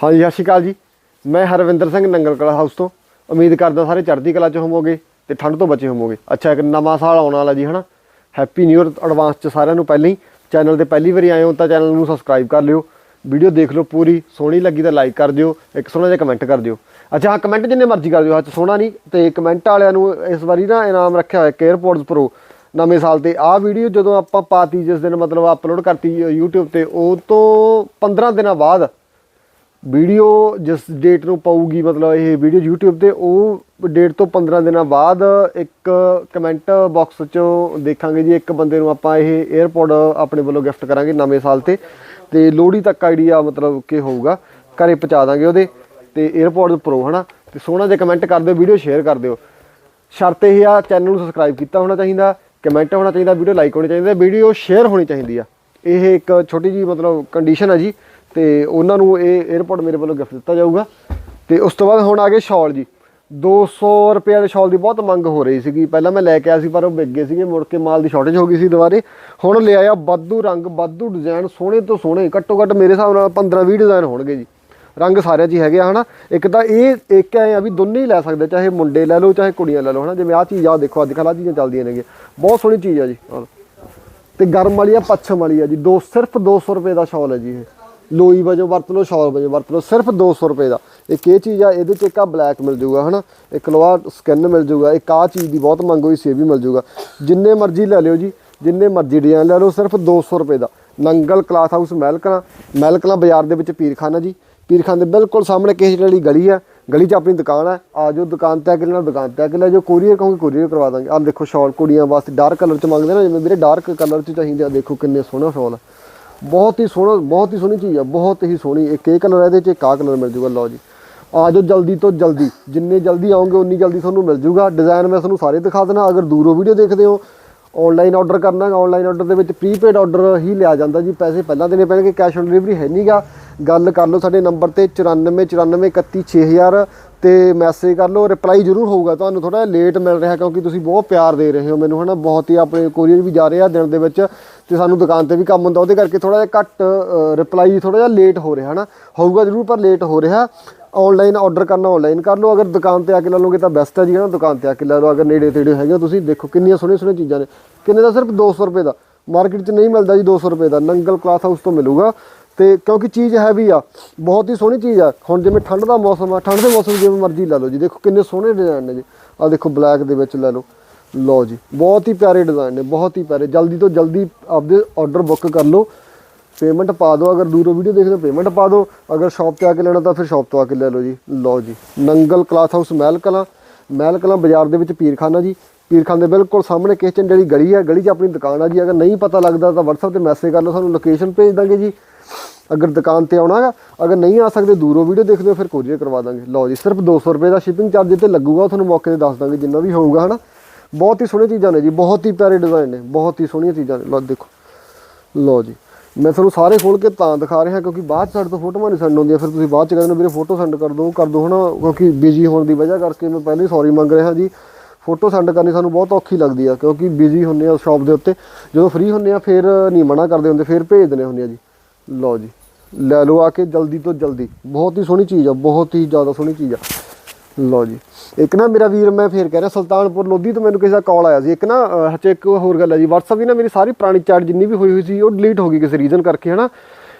ਹਾਂਜੀ, ਸਤਿ ਸ਼੍ਰੀ ਅਕਾਲ ਜੀ। ਮੈਂ ਹਰਵਿੰਦਰ ਸਿੰਘ ਨੰਗਲ ਕਲਾ ਹਾਊਸ ਤੋਂ। ਉਮੀਦ ਕਰਦਾ ਸਾਰੇ ਚੜ੍ਹਦੀ ਕਲਾ ਚ ਹੋਵੋਗੇ ਤੇ ਠੰਡ ਤੋਂ ਬਚੇ ਹੋਵੋਗੇ। ਅੱਛਾ, ਇੱਕ ਨਵਾਂ ਸਾਲ ਆਉਣ ਵਾਲਾ ਜੀ, ਹਨਾ? ਹੈਪੀ ਨਿਊ ਇਅਰ ਐਡਵਾਂਸ ਚ ਸਾਰਿਆਂ ਨੂੰ ਪਹਿਲਾਂ। ਹੀ ਚੈਨਲ ਤੇ ਪਹਿਲੀ ਵਾਰੀ ਆਏ ਹੋ ਤਾਂ ਚੈਨਲ ਨੂੰ ਸਬਸਕ੍ਰਾਈਬ ਕਰ ਲਿਓ। ਵੀਡੀਓ ਦੇਖ ਲਓ ਪੂਰੀ, ਸੋਹਣੀ ਲੱਗੀ ਤਾਂ ਲਾਈਕ ਕਰ ਦਿਓ, ਇੱਕ ਸੋਹਣਾ ਜਿਹਾ ਕਮੈਂਟ ਕਰ ਦਿਓ। ਅੱਛਾ, ਹਾਂ ਕਮੈਂਟ ਜਿੰਨੇ ਮਰਜ਼ੀ ਕਰ ਦਿਓ, ਹੱਥ ਸੋਹਣਾ ਨਹੀਂ ਤੇ ਕਮੈਂਟ ਵਾਲਿਆਂ ਨੂੰ ਇਸ ਵਾਰੀ ਨਾ ਇਨਾਮ ਰੱਖਿਆ ਹੋਇਆ 에ਅਰਪੋਰਟਸ ਪ੍ਰੋ ਨਵੇਂ ਸਾਲ ਤੇ। ਆਹ ਵੀਡੀਓ ਜਦੋਂ ਆਪਾਂ ਪਾਤੀ, ਜਿਸ ਦਿਨ ਮਤਲਬ ਅਪਲੋਡ ਕਰਤੀ YouTube ਤੇ ਉਹ ਤੋਂ 15 ਦਿਨਾਂ ਬਾਅਦ ਵੀਡੀਓ ਜਿਸ ਡੇਟ ਨੂੰ ਪਾਊਗੀ, ਮਤਲਬ ਇਹ ਵੀਡੀਓ YouTube ਤੇ, ਉਹ ਡੇਟ ਤੋਂ 15 ਦਿਨਾਂ ਬਾਅਦ ਇੱਕ ਕਮੈਂਟ ਬਾਕਸ ਚੋਂ ਦੇਖਾਂਗੇ ਜੀ। ਇੱਕ ਬੰਦੇ ਨੂੰ ਆਪਾਂ ਇਹ 에ਅਰਪੋਰਟ ਆਪਣੇ ਵੱਲੋਂ ਗਿਫਟ ਕਰਾਂਗੇ ਨਵੇਂ ਸਾਲ ਤੇ। ਤੇ ਲੋਹੜੀ ਤੱਕ ਆਈਡੀਆ ਮਤਲਬ ਕਿ ਹੋਊਗਾ। ਘਰੇ ਪਹੁੰਚਾ ਦਾਂਗੇ ਉਹਦੇ। ਤੇ 에ਅਰਪੋਰਟ ਪ੍ਰੋ ਹਨਾ? ਤੇ ਸੋਹਣਾ ਜਿਹਾ ਕਮੈਂਟ ਕਰ ਦਿਓ ਵੀਡੀਓ ਸ਼ੇਅਰ ਕਰ ਦਿਓ। ਸ਼ਰਤ ਇਹ ਆ ਚੈਨਲ ਨੂੰ ਸਬਸਕ੍ਰਾਈਬ ਕੀਤਾ ਹੋਣਾ ਚਾਹੀਦਾ ਕਮੈਂਟ ਹੋਣਾ ਚਾਹੀਦਾ ਵੀਡੀਓ ਲਾਈਕ ਹੋਣੀ ਚਾਹੀਦੀ ਵੀਡੀਓ ਸ਼ੇਅਰ ਹੋਣੀ ਚਾਹੀਦੀ ਆ। ਇਹ ਇੱਕ ਛੋਟੀ ਜੀ ਮਤਲਬ ਕੰਡੀਸ਼ਨ ਆ ਜੀ। ਤੇ ਉਹਨਾਂ ਨੂੰ ਇਹ 에ਅਰਪੋਰਟ ਮੇਰੇ ਵੱਲੋਂ ਗਿਫਟ ਦਿੱਤਾ ਜਾਊਗਾ। ਤੇ ਉਸ ਤੋਂ ਬਾਅਦ ਹੁਣ ਆ ਗਏ ਸ਼ਾਲ ਜੀ। 200 ਰੁਪਏ ਦੇ ਸ਼ਾਲ ਦੀ ਬਹੁਤ ਮੰਗ ਹੋ ਰਹੀ ਸੀਗੀ। ਪਹਿਲਾਂ ਮੈਂ ਲੈ ਕੇ ਆਇਆ ਸੀ, ਪਰ ਉਹ ਵਿਕ ਗਏ ਸੀਗੇ। ਮੁੜ ਕੇ ਮਾਲ ਦੀ ਸ਼ਾਰਟੇਜ ਹੋ ਗਈ ਸੀ ਦੁਬਾਰੇ। ਹੁਣ ਲੈ ਆਇਆ ਵਾਧੂ ਰੰਗ, ਵਾਧੂ ਡਿਜ਼ਾਈਨ ਸੋਹਣੇ ਤੋਂ ਸੋਹਣੇ। ਘੱਟੋ ਘੱਟ ਮੇਰੇ ਹਿਸਾਬ ਨਾਲ 15 20 ਡਿਜ਼ਾਈਨ ਹੋਣਗੇ ਜੀ। ਰੰਗ ਸਾਰਿਆਂ 'ਚ ਹੀ ਹੈਗੇ ਆ, ਹਨਾ? ਇੱਕ ਤਾਂ ਇਹ, ਇੱਕ ਐ ਆ ਵੀ ਦੋਨੇ ਹੀ ਲੈ ਸਕਦੇ, ਚਾਹੇ ਮੁੰਡੇ ਲੈ ਲਓ, ਚਾਹੇ ਕੁੜੀਆਂ ਲੈ ਲਓ, ਹਨਾ? ਜਿਵੇਂ ਆਹ ਚੀਜ਼ ਆ ਦੇਖੋ, ਅੱਜ ਕੱਲ੍ਹ ਆਹ ਚੀਜ਼ਾਂ ਚੱਲਦੀਆਂ ਨੇਗੀਆਂ। ਬਹੁਤ ਸੋਹਣੀ ਚੀਜ਼ ਆ ਜੀ ਆਹ ਤੇ ਗਰਮ ਵਾਲੀ ਆ, ਪੱਛਮ ਵਾਲੀ ਆ ਜੀ। ਦੋ, ਸਿਰਫ 200 ਰੁਪਏ ਦਾ ਸ਼ਾਲ ਹੈ ਜੀ ਇਹ। ਲੋਈ ਵਜੋਂ ਵਰਤ ਲਓ, ਸ਼ਾਲ ਵਜੋਂ ਵਰਤ ਲਓ, ਸਿਰਫ 200 ਰੁਪਏ ਦਾ। ਇੱਕ ਇਹ ਚੀਜ਼ ਆ, ਇਹਦੇ ਚ ਇੱਕ ਆ ਬਲੈਕ ਮਿਲ ਜੂਗਾ, ਹਨਾ? ਇੱਕ ਲੋਹਾ ਸਕਿਨ ਮਿਲ ਜੂਗਾ, ਇੱਕ ਆ ਚੀਜ਼ ਦੀ ਬਹੁਤ ਮੰਗ ਹੋਈ ਸੀ, ਇਹ ਵੀ ਮਿਲ ਜੂਗਾ। ਜਿੰਨੇ ਮਰਜ਼ੀ ਲੈ ਲਿਓ ਜੀ, ਜਿੰਨੇ ਮਰਜ਼ੀ ਡਿਜ਼ਾਈਨ ਲੈ ਲਓ, ਸਿਰਫ 200 ਰੁਪਏ ਦਾ। ਨੰਗਲ ਕਲਾਥ ਹਾਊਸ ਮਹਿਲਕਲਾਂ ਮਹਿਲਕਲਾਂ ਬਾਜ਼ਾਰ ਦੇ ਵਿੱਚ ਪੀਰਖਾਨਾ ਜੀ। ਪੀਰਖਾਨ ਦੇ ਬਿਲਕੁਲ ਸਾਹਮਣੇ ਕਿਸੇ ਜਿਹੜੀ ਗਲੀ ਹੈ ਗਲੀ 'ਚ ਆਪਣੀ ਦੁਕਾਨ ਹੈ ਆ ਜਾਓ, ਦੁਕਾਨ ਤੇ ਆ ਕੇ ਲੈਣਾ ਦੁਕਾਨ ਤੇ ਆ ਕੇ ਲੈ ਜਾਓ ਕੋਰੀਅਰ ਕਹੋਗੇ ਕੋਰੀਅਰ ਕਰਵਾ ਦਾਂਗੇ। ਆਹ ਦੇਖੋ ਸ਼ਾਲ ਕੁੜੀਆਂ ਵਾਸਤੇ ਡਾਰਕ ਕਲਰ 'ਚ ਮੰਗਦੇ ਨਾ, ਜਿਵੇਂ ਵੀਰੇ ਡਾਰਕ ਕਲਰ 'ਚ ਚਾਹੀਦੇ ਆ, ਦੇਖੋ ਕਿੰਨੇ ਸੋਹਣਾ ਸ਼ਾਲ ਆ। ਬਹੁਤ ਹੀ ਸੋਹਣਾ, ਬਹੁਤ ਹੀ ਸੋਹਣੀ ਚੀਜ਼ ਆ, ਬਹੁਤ ਹੀ ਸੋਹਣੀ। ਇੱਕ ਇਹ ਕਲਰ ਇਹਦੇ 'ਚ ਇੱਕ ਕਲਰ ਮਿਲ ਜੂਗਾ, ਲਓ ਜੀ। ਆ ਜਾਓ ਜਲਦੀ ਤੋਂ ਜਲਦੀ। ਜਿੰਨੇ ਜਲਦੀ ਆਓਗੇ, ਉਨੀ ਜਲਦੀ ਤੁਹਾਨੂੰ ਮਿਲ ਜੂਗਾ। ਡਿਜ਼ਾਈਨ ਮੈਂ ਤੁਹਾਨੂੰ ਸਾਰੇ ਦਿਖਾ ਦੇਣਾ। ਅਗਰ ਦੂਰੋਂ ਵੀਡੀਓ ਦੇਖਦੇ ਹੋ ਆਨਲਾਈਨ ਆਰਡਰ ਕਰਨਾ ਹੈ ਆਨਲਾਈਨ ਆਰਡਰ ਦੇ ਵਿੱਚ ਪ੍ਰੀਪੇਡ ਆਰਡਰ ਹੀ ਲਿਆ ਜਾਂਦਾ ਜੀ। ਪੈਸੇ ਪਹਿਲਾਂ ਦੇਣੇ ਪੈਣਗੇ ਕੈਸ਼ ਔਨ ਡਿਲੀਵਰੀ ਹੈ ਨਹੀਂਗਾ ਗੱਲ ਕਰ ਲਓ ਸਾਡੇ ਨੰਬਰ ਤੇ 9494316000 ਤੇ ਮੈਸੇਜ ਕਰ ਲਓ ਰਿਪਲਾਈ ਜ਼ਰੂਰ ਹੋਊਗਾ ਤੁਹਾਨੂੰ ਥੋੜਾ ਲੇਟ ਮਿਲ ਰਿਹਾ ਕਿਉਂਕਿ ਤੁਸੀਂ ਬਹੁਤ ਪਿਆਰ ਦੇ ਰਹੇ ਹੋ ਮੈਨੂੰ, ਹਨਾ? ਬਹੁਤ ਹੀ ਆਪਣੇ ਕੋਰੀਅਰ ਵੀ ਜਾ ਰਹੇ ਆ ਦਿਨ ਦੇ ਵਿੱਚ ਤੇ ਸਾਨੂੰ ਦੁਕਾਨ ਤੇ ਵੀ ਕੰਮ ਹੁੰਦਾ, ਉਹਦੇ ਕਰਕੇ ਥੋੜਾ ਜਿਹਾ ਘੱਟ ਰਿਪਲਾਈ ਥੋੜਾ ਜਿਹਾ ਲੇਟ ਹੋ ਰਿਹਾ, ਹਨਾ? ਹੋਊਗਾ ਜ਼ਰੂਰ ਪਰ ਲੇਟ ਹੋ ਰਿਹਾ। ਆਨਲਾਈਨ ਆਰਡਰ ਕਰਨਾ ਆਨਲਾਈਨ ਕਰ ਲਓ, ਅਗਰ ਦੁਕਾਨ ਤੇ ਆ ਕੇ ਲੈ ਲਓਗੇ ਤਾਂ ਬੈਸਟ ਹੈ ਜੀ, ਹਨਾ? ਦੁਕਾਨ ਤੇ ਆ ਕੇ ਲੈ ਲਓ, ਅਗਰ ਨੇੜੇ ਤੇੜੇ ਹੈਗੇ ਤੁਸੀਂ, ਦੇਖੋ ਕਿੰਨੀਆਂ ਸੋਹਣੀਆਂ ਸੋਹਣੀਆਂ ਚੀਜ਼ਾਂ ਨੇ। ਕਿੰਨੇ ਦਾ? ਸਿਰਫ 200 ਰੁਪਏ ਦਾ। ਮਾਰਕੀਟ 'ਚ ਨਹੀਂ ਮਿਲਦਾ ਜੀ 200 ਰੁਪਏ ਦਾ। ਨੰਗਲ ਕਲਾਥ ਹਾਊਸ ਤੋਂ ਮਿਲੂਗਾ। ਤੇ ਕਿਉਂਕਿ ਚੀਜ਼ ਹੈਵੀ ਆ, ਬਹੁਤ ਹੀ ਸੋਹਣੀ ਚੀਜ਼ ਆ। ਹੁਣ ਜਿਵੇਂ ਠੰਡ ਦਾ ਮੌਸਮ ਆ, ਠੰਡ ਦੇ ਮੌਸਮ ਜਿਵੇਂ ਮਰਜ਼ੀ ਲੈ ਲਓ ਜੀ, ਦੇਖੋ ਕਿੰਨੇ ਸੋਹਣੇ ਡਿਜ਼ਾਈਨ ਨੇ ਜੀ। ਆ ਦੇਖੋ ਬਲੈਕ ਦੇ ਵਿੱਚ ਲੈ ਲਓ। ਲਓ ਜੀ, ਬਹੁਤ ਹੀ ਪਿਆਰੇ ਡਿਜ਼ਾਈਨ ਨੇ, ਬਹੁਤ ਹੀ ਪਿਆਰੇ। ਜਲਦੀ ਤੋਂ ਜਲਦੀ ਆਪਦੇ ਆਰਡਰ ਬੁੱਕ ਕਰ ਲਓ। ਪੇਮੈਂਟ ਪਾ ਦਿਓ, ਅਗਰ ਦੂਰੋਂ ਵੀਡੀਓ ਦੇਖਦੇ ਹੋ ਪੇਮੈਂਟ ਪਾ ਦਿਓ। ਅਗਰ ਸ਼ਾਪ ਤੇ ਆ ਕੇ ਲੈਣਾ ਤਾਂ ਫਿਰ ਸ਼ਾਪ ਤੋਂ ਆ ਕੇ ਲੈ ਲਓ ਜੀ। ਲਓ ਜੀ, ਨੰਗਲ ਕਲਾਥ ਹਾਊਸ ਮਹਿਲ ਕਲਾਂ। ਮਹਿਲ ਕਲਾਂ ਬਾਜ਼ਾਰ ਦੇ ਵਿੱਚ ਪੀਰਖਾਨਾ ਜੀ। ਪੀਰਖਾਨ ਦੇ ਬਿਲਕੁਲ ਸਾਹਮਣੇ ਕਿਚਨ ਜਿਹੜੀ ਗਲੀ ਹੈ ਗਲੀ 'ਚ ਆਪਣੀ ਦੁਕਾਨ ਆ ਜੀ। ਅਗਰ ਨਹੀਂ ਪਤਾ ਲੱਗਦਾ ਤਾਂ WhatsApp ਤੇ ਮੈਸੇਜ ਕਰ ਲਓ, ਸਾਨੂੰ ਲੋਕੇਸ਼ਨ ਭੇਜ ਦਾਂਗੇ ਜੀ। ਅਗਰ ਦੁਕਾਨ ਤੇ ਆਉਣਾ ਗਾ ਅਗਰ ਨਹੀਂ ਆ ਸਕਦੇ, ਦੂਰੋਂ ਵੀਡੀਓ ਦੇਖਦੇ ਹੋ ਫਿਰ ਕੋਰੀਅਰ ਕਰਵਾ ਦਾਂਗੇ। ਲਓ ਜੀ, ਸਿਰਫ 200 ਰੁਪਏ ਦਾ ਸ਼ਿਪਿੰਗ ਚਾਰਜ ਤੇ ਲੱਗੂਗਾ, ਉਹ ਤੁਹਾਨੂੰ ਮੌਕੇ ਤੇ ਦੱਸ ਦਾਂਗੇ, ਜਿੰਨਾ ਵੀ ਹੋਊਗਾ, ਹਨਾ? ਬਹੁਤ ਹੀ ਸੋਹਣੀਆਂ ਚੀਜ਼ਾਂ ਨੇ ਜੀ, ਬਹੁਤ ਹੀ ਪਿਆਰੇ ਡਿਜ਼ਾਈਨ ਨੇ, ਬਹੁਤ ਹੀ ਸੋਹਣੀਆਂ ਚੀਜ਼ਾਂ ਨੇ। ਲਓ, ਦੇਖੋ। ਲਓ ਜੀ, ਮੈਂ ਤੁਹਾਨੂੰ ਸਾਰੇ ਖੋਲ ਕੇ ਤਾਂ ਦਿਖਾ ਰਿਹਾ, ਕਿਉਂਕਿ ਬਾਅਦ 'ਚ ਸਾਡੇ ਤੋਂ ਫੋਟੋਆਂ ਨਹੀਂ ਸੈਂਡ ਹੁੰਦੀਆਂ। ਫਿਰ ਤੁਸੀਂ ਬਾਅਦ ਚ ਕਹਿੰਦੇ ਵੀਰੇ ਫੋਟੋ ਸੈਂਡ ਕਰ ਦਿਓ ਕਰ ਦਿਓ ਹਨਾ? ਕਿਉਂਕਿ ਬਿਜ਼ੀ ਹੋਣ ਦੀ ਵਜ੍ਹਾ ਕਰਕੇ ਮੈਂ ਪਹਿਲੇ ਸੌਰੀ ਮੰਗ ਰਿਹਾ ਜੀ। ਫੋਟੋ ਸੈਂਡ ਕਰਨੀ ਸਾਨੂੰ ਬਹੁਤ ਔਖੀ ਲੱਗਦੀ ਆ, ਕਿਉਂਕਿ ਬਿਜ਼ੀ ਹੁੰਨੇ ਆ ਸ਼ਾਪ ਦੇ ਉੱਤੇ। ਜਦੋਂ ਫ੍ਰੀ ਹੁੰਨੇ ਆ, ਫਿਰ ਨਹੀਂ ਮਨਾ ਕਰਦੇ ਹੁੰਦੇ, ਫਿਰ ਭੇਜ ਦਿੰਦੇ ਹੁੰਦੇ ਆ ਜੀ। ਲਓ ਜੀ। ਲੈ ਲਓ ਆ ਕੇ ਜਲਦੀ ਤੋਂ ਜਲਦੀ। ਬਹੁਤ ਹੀ ਸੋਹਣੀ ਚੀਜ਼ ਆ ਬਹੁਤ ਹੀ ਜ਼ਿਆਦਾ ਸੋਹਣੀ ਚੀਜ਼ ਆ। ਲਓ ਜੀ। ਇੱਕ ਨਾ ਮੇਰਾ ਵੀਰ ਮੈਂ ਫੇਰ ਕਹਿ ਰਿਹਾ ਸੁਲਤਾਨਪੁਰ ਲੋਧੀ ਤੋਂ ਮੈਨੂੰ ਕਿਸੇ ਦਾ ਕਾਲ ਆਇਆ ਸੀ। ਇੱਕ ਨਾ ਅਹ, ਇੱਕ ਹੋਰ ਗੱਲ ਹੈ ਜੀ। WhatsApp ਵੀ ਨਾ ਮੇਰੀ ਸਾਰੀ ਪੁਰਾਣੀ ਚੈਟ ਜਿੰਨੀ ਵੀ ਹੋਈ ਹੋਈ ਸੀ ਉਹ ਡਿਲੀਟ ਹੋ ਗਈ ਕਿਸੇ ਰੀਜ਼ਨ ਕਰਕੇ ਹਨਾ?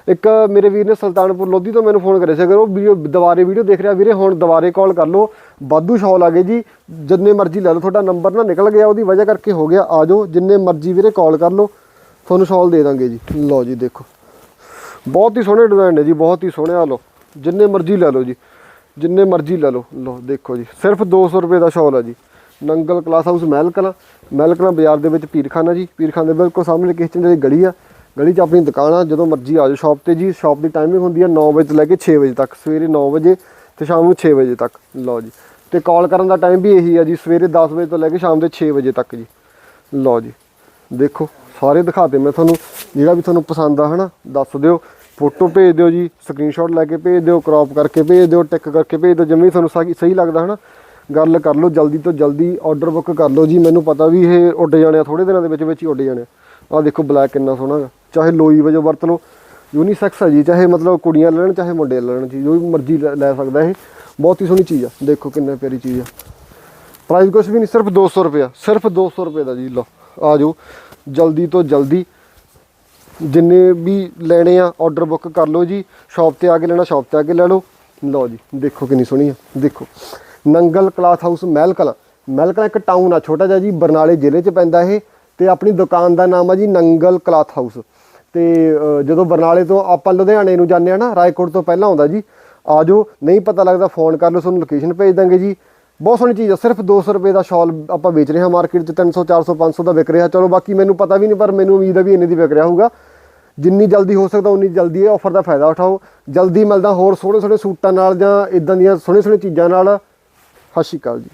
ਇੱਕ ਮੇਰੇ ਵੀਰ ਨੇ ਸੁਲਤਾਨਪੁਰ ਲੋਧੀ ਤੋਂ ਮੈਨੂੰ ਫੋਨ ਕਰਿਆ ਸੀ। ਅਗਰ ਉਹ ਵੀਡੀਓ ਦੁਬਾਰੇ ਵੀਡੀਓ ਦੇਖ ਰਿਹਾ ਵੀਰੇ ਹੁਣ ਦੁਬਾਰੇ ਕਾਲ ਕਰ ਲਓ। ਵਾਧੂ ਸ਼ੌਲ ਆ ਗਏ ਜੀ। ਜਿੰਨੇ ਮਰਜ਼ੀ ਲੈ ਲਓ ਤੁਹਾਡਾ ਨੰਬਰ ਨਾ ਨਿਕਲ ਗਿਆ ਉਹਦੀ ਵਜ੍ਹਾ ਕਰਕੇ ਹੋ ਗਿਆ। ਆ ਜਾਓ ਜਿੰਨੇ ਮਰਜ਼ੀ ਵੀਰੇ ਕਾਲ ਕਰ ਲਓ। ਤੁਹਾਨੂੰ ਸ਼ੌਲ ਦੇ ਦਾਂਗੇ ਜੀ। ਲਓ ਜੀ ਦੇਖੋ। ਬਹੁਤ ਹੀ ਸੋਹਣੇ ਡਿਜ਼ਾਈਨ ਨੇ ਜੀ, ਬਹੁਤ ਹੀ ਸੋਹਣੇ ਆ, ਲਓ। ਜਿੰਨੇ ਮਰਜ਼ੀ ਲੈ ਲਓ ਜੀ, ਜਿੰਨੇ ਮਰਜ਼ੀ ਲੈ ਲਓ ਲਓ, ਦੇਖੋ ਜੀ। ਸਿਰਫ 200 ਰੁਪਏ ਦਾ ਸ਼ਾਲ ਆ ਜੀ। ਨੰਗਲ ਕਲਾਸ ਹਾਊਸ ਮਹਿਲਕਲਾਂ ਮਹਿਲਕਲਾਂ ਬਾਜ਼ਾਰ ਦੇ ਵਿੱਚ ਪੀਰਖਾਨਾ ਜੀ। ਪੀਰਖਾਨੇ ਦੇ ਬਿਲਕੁਲ ਸਾਹਮਣੇ ਕਿਚਨ ਦੀ ਗਲੀ ਆ। ਗਲੀ 'ਚ ਆਪਣੀ ਦੁਕਾਨ ਆ, ਜਦੋਂ ਮਰਜ਼ੀ ਆ ਜਾਓ ਸ਼ਾਪ ਤੇ ਜੀ। ਸ਼ਾਪ ਦੀ ਟਾਈਮਿੰਗ ਹੁੰਦੀ ਆ 9 ਵਜੇ ਤੋਂ ਲੈ ਕੇ 6 ਵਜੇ ਤੱਕ, ਸਵੇਰੇ 9 ਵਜੇ ਤੇ ਸ਼ਾਮ ਨੂੰ 6 ਵਜੇ ਤੱਕ, ਲਓ ਜੀ। ਤੇ ਕਾਲ ਕਰਨ ਦਾ ਟਾਈਮ ਵੀ ਇਹੀ ਆ ਜੀ, ਸਵੇਰੇ 10 ਵਜੇ ਤੋਂ ਲੈ ਕੇ ਸ਼ਾਮ ਦੇ 6 ਵਜੇ ਤੱਕ ਜੀ। ਲਓ ਜੀ, ਦੇਖੋ। ਸਾਰੇ ਦਿਖਾਤੇ ਮੈਂ ਤੁਹਾਨੂੰ ਜਿਹੜਾ ਵੀ ਤੁਹਾਨੂੰ ਪਸੰਦ ਆ ਹਨਾ, ਦੱਸ ਦਿਓ। ਫੋਟੋ ਭੇਜ ਦਿਓ ਜੀ ਸਕਰੀਨਸ਼ਾਟ ਲੈ ਕੇ ਭੇਜ ਦਿਓ ਕ੍ਰੌਪ ਕਰਕੇ ਭੇਜ ਦਿਓ ਟਿਕ ਕਰਕੇ ਭੇਜ ਦਿਓ, ਜਿਵੇਂ ਤੁਹਾਨੂੰ ਸਹੀ ਸਹੀ ਲੱਗਦਾ ਹਨਾ, ਗੱਲ ਕਰ ਲਓ, ਜਲਦੀ ਤੋਂ ਜਲਦੀ ਆਰਡਰ ਬੁੱਕ ਕਰ ਲਓ ਜੀ। ਮੈਨੂੰ ਪਤਾ ਵੀ ਇਹ ਉੱਡ ਜਾਣੇ ਆ ਥੋੜੇ ਦਿਨਾਂ ਦੇ ਵਿੱਚ ਵਿੱਚ ਹੀ ਉੱਡ ਜਾਣੇ ਆ। ਆਹ ਦੇਖੋ ਬਲੈਕ ਕਿੰਨਾ ਸੋਹਣਾ ਗਾ ਚਾਹੇ ਲੋਈ ਵਜੋਂ ਵਰਤ ਲਓ ਯੂਨੀਸੈਕਸ ਹੈ ਜੀ, ਚਾਹੇ ਮਤਲਬ ਕੁੜੀਆਂ ਲੈਣ, ਚਾਹੇ ਮੁੰਡੇ ਲੈਣ ਜੀ, ਜੋ ਵੀ ਮਰਜ਼ੀ ਲੈ ਲੈ ਸਕਦਾ ਇਹ। ਬਹੁਤ ਹੀ ਸੋਹਣੀ ਚੀਜ਼ ਆ। ਦੇਖੋ ਕਿੰਨਾ ਪਿਆਰੀ ਚੀਜ਼ ਆ। ਪ੍ਰਾਈਸ ਕੁਛ ਵੀ ਨਹੀਂ, ਸਿਰਫ 200 ਰੁਪਏ ਸਿਰਫ 200 ਰੁਪਏ ਦਾ ਜੀ, ਲਓ, ਆ ਜਾਓ, ਜਲਦੀ ਤੋਂ ਜਲਦੀ ਜਿੰਨੇ ਵੀ ਲੈਣੇ ਆ ਆਰਡਰ ਬੁੱਕ ਕਰ ਲਓ ਜੀ ਸ਼ਾਪ ਤੇ ਆ ਕੇ ਲੈਣਾ ਸ਼ਾਪ ਤੇ ਆ ਕੇ ਲੈ ਲਓ। ਲਓ ਜੀ, ਦੇਖੋ ਕਿੰਨੀ ਸੋਹਣੀ ਆ, ਦੇਖੋ। ਨੰਗਲ ਕਲਾਥ ਹਾਊਸ ਮਹਿਲ ਕਲਾਂ ਮਹਿਲ ਇੱਕ ਟਾਊਨ ਆ, ਛੋਟਾ ਜਿਹਾ ਜੀ, ਬਰਨਾਲੇ ਜ਼ਿਲ੍ਹੇ 'ਚ ਪੈਂਦਾ ਇਹ, ਤੇ ਆਪਣੀ ਦੁਕਾਨ ਦਾ ਨਾਮ ਆ ਜੀ, ਨੰਗਲ ਕਲਾਥ ਹਾਊਸ। ਤੇ ਜਦੋਂ ਬਰਨਾਲੇ ਤੋਂ ਆਪਾਂ ਲੁਧਿਆਣੇ ਨੂੰ ਜਾਂਦੇ ਆ ਨਾ, ਰਾਏਕੋਟ ਤੋਂ ਪਹਿਲਾਂ ਆਉਂਦਾ ਜੀ, ਆ ਜਾਓ, ਨਹੀਂ ਪਤਾ ਲੱਗਦਾ ਫੋਨ ਕਰ ਲਓ, ਤੁਹਾਨੂੰ ਲੋਕੇਸ਼ਨ ਭੇਜ ਦਾਂਗੇ ਜੀ। ਬਹੁਤ ਸੋਹਣੀ ਚੀਜ਼ ਆ, ਸਿਰਫ 200 ਰੁਪਏ ਦਾ ਸ਼ਾਲ ਆਪਾਂ ਵੇਚ ਰਹੇ ਹਾਂ ਮਾਰਕੀਟ 'ਚ 300 400 500 ਦਾ ਵਿਕ ਰਿਹਾ। ਚਲੋ ਬਾਕੀ ਮੈਨੂੰ ਪਤਾ ਵੀ ਨਹੀਂ, ਪਰ ਮੈਨੂੰ ਉਮੀਦ ਆ ਵੀ ਇੰਨੇ ਦੀ ਵਿਕ ਰਿਹਾ ਹੋਊਗਾ। ਜਿੰਨੀ ਜਲਦੀ ਹੋ ਸਕਦਾ, ਉਨੀ ਜਲਦੀ ਇਹ ਆਫਰ ਦਾ ਫਾਇਦਾ ਉਠਾਓ। ਜਲਦੀ ਮਿਲਦਾ ਹੋਰ ਸੋਹਣੇ ਸੋਹਣੇ ਸੂਟਾਂ ਨਾਲ ਜਾਂ ਇਦਾਂ ਦੀਆਂ ਸੋਹਣੇ ਸੋਹਣੇ ਚੀਜ਼ਾਂ ਨਾਲ। ਸਤਿ ਸ਼੍ਰੀ ਅਕਾਲ ਜੀ।